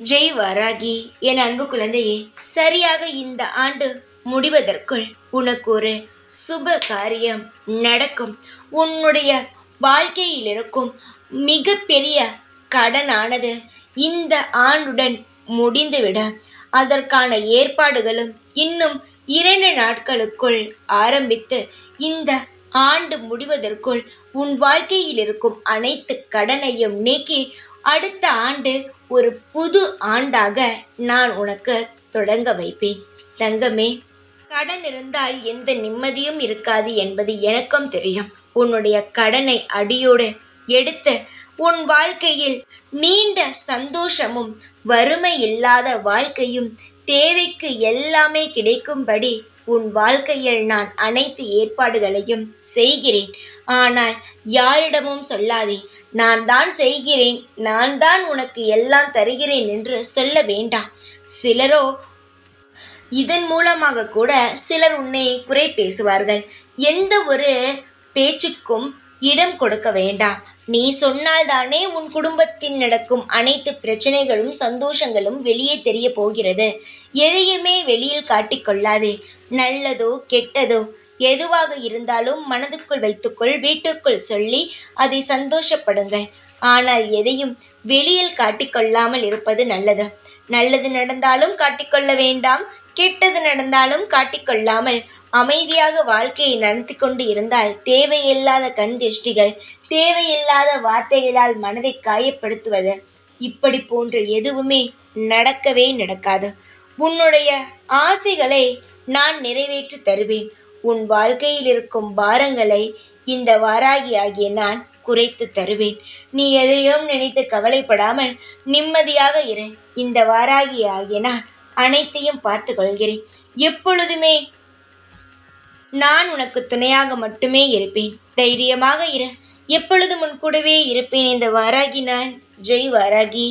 ஜெய் வராகி என் அன்பு குழந்தையே சரியாக இந்த ஆண்டு முடிவதற்குள் உனக்கு ஒரு சுப காரியம் நடக்கும். உன்னுடைய வாழ்க்கையில் இருக்கும் மிகப்பெரிய கடனானது இந்த ஆண்டுடன் முடிந்துவிட. அதற்கான ஏற்பாடுகளும் இன்னும் இரண்டு நாட்களுக்குள் ஆரம்பித்து இந்த ஆண்டு முடிவதற்குள் உன் வாழ்க்கையில் இருக்கும் அனைத்து கடனையும் நீக்கி அடுத்த ஆண்டு ஒரு புது ஆண்டாக நான் உனக்கு தொடங்க வைப்பேன். தங்கமே கடன் இருந்தால் எந்த நிம்மதியும் இருக்காது என்பது எனக்கும் தெரியும். உன்னுடைய கடனை அடியோடு எடுத்து உன் வாழ்க்கையில் நீண்ட சந்தோஷமும் வறுமை இல்லாத வாழ்க்கையும் தேவைக்கு எல்லாமே கிடைக்கும்படி உன் வாழ்க்கையில் நான் அனைத்து ஏற்பாடுகளையும் செய்கிறேன். ஆனால் யாரிடமும் சொல்லாதே. நான் தான் செய்கிறேன். நான் தான் உனக்கு எல்லாம் தருகிறேன் என்று சொல்ல வேண்டாம். சிலரோ இதன் மூலமாக கூட சிலர் உன்னை குறை பேசுவார்கள். எந்த ஒரு பேச்சுக்கும் இடம் கொடுக்க வேண்டாம். நீ சொன்னால்தானே உன் குடும்பத்தில் நடக்கும் அனைத்து பிரச்சனைகளும் சந்தோஷங்களும் வெளியே தெரிய போகிறது. எதையுமே வெளியில் காட்டிக்கொள்ளாதே நல்லதோ கெட்டதோ எதுவாக இருந்தாலும் மனதுக்குள் வைத்துக்கொள் வீட்டிற்குள் சொல்லி அதை சந்தோஷப்படுங்கள். ஆனால் எதையும் வெளியில் காட்டிக்கொள்ளாமல் இருப்பது நல்லது. நல்லது நடந்தாலும் காட்டிக்கொள்ள வேண்டாம். கெட்டது நடந்தாலும் காட்டிக்கொள்ளாமல் அமைதியாக வாழ்க்கையை நடத்தி கொண்டு இருந்தால் தேவையில்லாத கண் திருஷ்டிகள் தேவையில்லாத வார்த்தைகளால் மனதை காயப்படுத்துவது இப்படி போன்ற எதுவுமே நடக்கவே நடக்காது. உன்னுடைய ஆசைகளை நான் நிறைவேற்றி தருவேன். உன் வாழ்க்கையில் இருக்கும் பாரங்களை இந்த வாராகி ஆகிய நான் குறைத்து தருவேன். நீ எதையும் நினைத்து கவலைப்படாமல் நிம்மதியாக இரு. இந்த வாராகி ஆகிய நான் அனைத்தையும் பார்த்து கொள்கிறேன் எப்பொழுதுமே நான் உனக்கு துணையாக மட்டுமே இருப்பேன். தைரியமாக இரு. எப்பொழுதும் உன் கூடவே இருப்பேன். இந்த வாராகி நான். ஜெய் வாராகி.